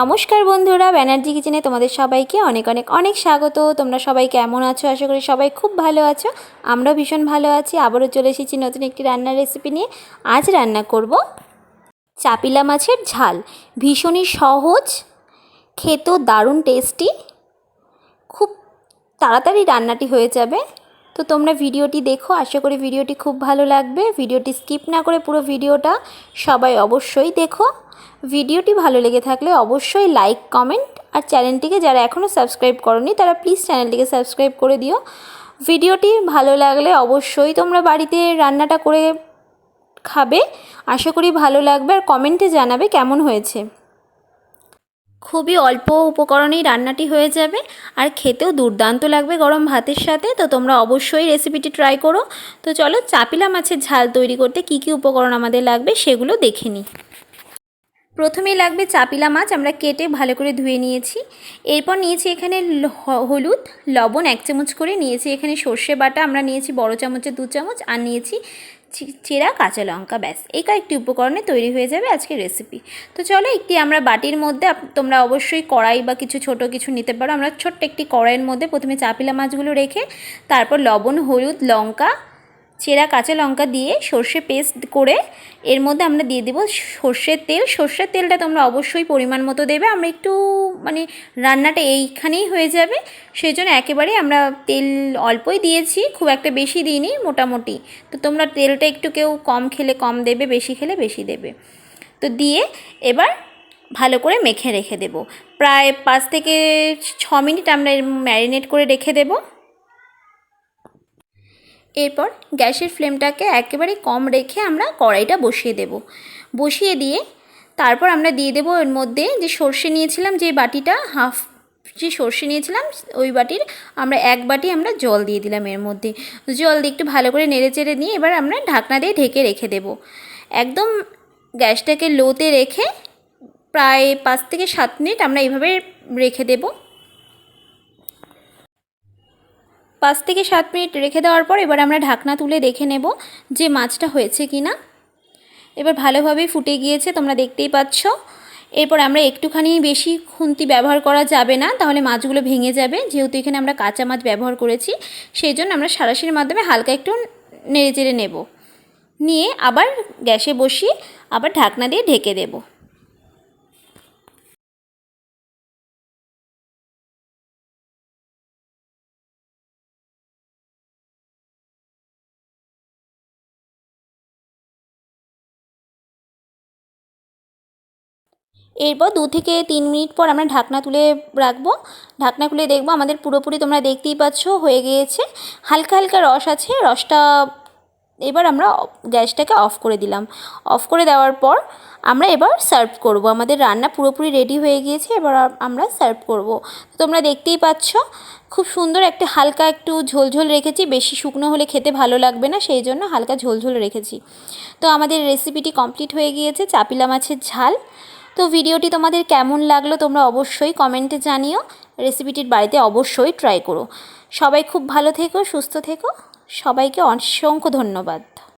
নমস্কার বন্ধুরা, ব্যানার্জি কিচেনে তোমাদের সবাইকে অনেক অনেক অনেক স্বাগত। তোমরা সবাই কেমন আছো? আশা করি সবাই খুব ভালো আছো। আমরাও ভীষণ ভালো আছি। আবারও চলে এসেছি নতুন একটি রান্নার রেসিপি নিয়ে। আজ রান্না করব চাপিলা মাছের ঝাল। ভীষণই সহজ খেতেও দারুণ টেস্টি খুব তাড়াতাড়ি রান্নাটি হয়ে যাবে। তো তোমরা ভিডিওটি দেখো। আশা করি ভিডিওটি খুব ভালো লাগবে। ভিডিওটি স্কিপ না করে পুরো ভিডিওটা সবাই অবশ্যই দেখো। ভিডিওটি ভালো লেগে থাকলে অবশ্যই লাইক কমেন্ট আর চ্যানেলটিকে যারা এখনও সাবস্ক্রাইব করনি, তারা প্লিজ চ্যানেলটিকে সাবস্ক্রাইব করে দিও। ভিডিওটি ভালো লাগলে অবশ্যই তোমরা বাড়িতে রান্নাটা করে খাবে। আশা করি ভালো লাগবে আর কমেন্টে জানাবে কেমন হয়েছে। খুবই অল্প উপকরণেই রান্নাটি হয়ে যাবে আর খেতেও দুর্দান্ত লাগবে গরম ভাতের সাথে, তো তোমরা অবশ্যই রেসিপিটি ট্রাই করো। তো চলো চাপিলা মাছের ঝাল তৈরি করতে কি কি উপকরণ আমাদের লাগবে সেগুলো দেখে নিই। প্রথমেই লাগবে চাপিলা মাছ, আমরা কেটে ভালো করে ধুয়ে নিয়েছি। এরপর নিয়েছি এখানে হলুদ, লবণ এক চামচ করে, নিয়েছি এখানে সর্ষে বাটা, আমরা নিয়েছি বড় চামচে দু চামচ, আর নিয়েছি চেরা কাঁচা লঙ্কা, ব্যাস। এই কয়েকটি উপকরণে তৈরি হয়ে যাবে আজকের রেসিপি তো চলো একটি আমরা বাটির মধ্যে তোমরা অবশ্যই কড়াই বা কিছু ছোট কিছু নিতে পারো। আমরা ছোট্ট একটি কড়াইয়ের মধ্যে প্রথমে চাপিলা মাছগুলো রেখে, তারপর লবণ, হলুদ, লঙ্কা চেরা কাঁচা লঙ্কা দিয়ে সর্ষে পেস্ট করে এর মধ্যে আমরা দিয়ে দেবো সর্ষের তেল। সর্ষের তেলটা তোমরা অবশ্যই পরিমাণ মতো দেবে। আমরা একটু মানে রান্নাটা এইখানেই হয়ে যাবে। সেই জন্য একেবারে আমরা তেল অল্পই দিয়েছি, খুব একটা বেশি দিইনি, মোটামুটি। তো তোমরা তেলটা একটু কেউ কম খেলে কম দেবে, বেশি খেলে বেশি দেবে। তো দিয়ে এবার ভালো করে মেখে রেখে দেব। প্রায় পাঁচ থেকে ছ মিনিট আমরা ম্যারিনেট করে রেখে দেবো। এরপর গ্যাসের ফ্লেমটাকে একেবারে কম রেখে আমরা কড়াইটা বসিয়ে দেব। বসিয়ে দিয়ে তারপর আমরা দিয়ে দেবো এর মধ্যে যে সর্ষে নিয়েছিলাম যে বাটিটা, হাফ যে সর্ষে নিয়েছিলাম, ওই বাটির আমরা এক বাটি আমরা জল দিয়ে দিলাম এর মধ্যে। জল দিয়ে একটু ভালো করে নেড়ে চেড়ে নিয়ে এবার আমরা ঢাকনা দিয়ে ঢেকে রেখে দেব। একদম গ্যাসটাকে লোতে রেখে প্রায় পাঁচ থেকে সাত মিনিট আমরা এইভাবে রেখে দেবো। পাঁচ থেকে সাত মিনিট রেখে দেওয়ার পর এবার আমরা ঢাকনা তুলে দেখে নেব যে মাছটা হয়েছে কি না। এবার ভালোভাবেই ফুটে গিয়েছে, তোমরা দেখতেই পাচ্ছ। এরপর আমরা একটুখানি বেশি খুন্তি ব্যবহার করা যাবে না, তাহলে মাছগুলো ভেঙে যাবে। যেহেতু এখানে আমরা কাঁচা মাছ ব্যবহার করেছি, সেই জন্য আমরা সারাশির মাধ্যমে হালকা একটু নেড়ে চেড়ে নেব। নিয়ে আবার গ্যাসে বসিয়ে আবার ঢাকনা দিয়ে ঢেকে দেবো। এরপর দু থেকে তিন মিনিট পর আমরা ঢাকনা তুলে রাখব। ঢাকনা খুলে দেখব আমাদের পুরোপুরি তোমরা দেখতেই পাচ্ছ, হয়ে গিয়েছে। হালকা হালকা রস আছে, রসটা এবার আমরা গ্যাসটাকে অফ করে দিলাম। অফ করে দেওয়ার পর আমরা এবার সার্ভ করব। আমাদের রান্না পুরোপুরি রেডি হয়ে গিয়েছে, এবার আমরা সার্ভ করব। তোমরা দেখতেই পাচ্ছ, খুব সুন্দর একটা হালকা একটু ঝোলঝোল রেখেছি। বেশি শুকনো হলে খেতে ভালো লাগবে না, সেই জন্য হালকা ঝোলঝোল রেখেছি। তো আমাদের রেসিপিটি কমপ্লিট হয়ে গিয়েছে, চাপিলা মাছের ঝাল। তো ভিডিওটি তোমাদের কেমন লাগল তোমরা অবশ্যই কমেন্টে জানিও। রেসিপিটির বাড়িতে অবশ্যই ট্রাই করো। সবাই খুব ভালো থেকো, সুস্থ থেকো। সবাইকে অসংখ্য ধন্যবাদ।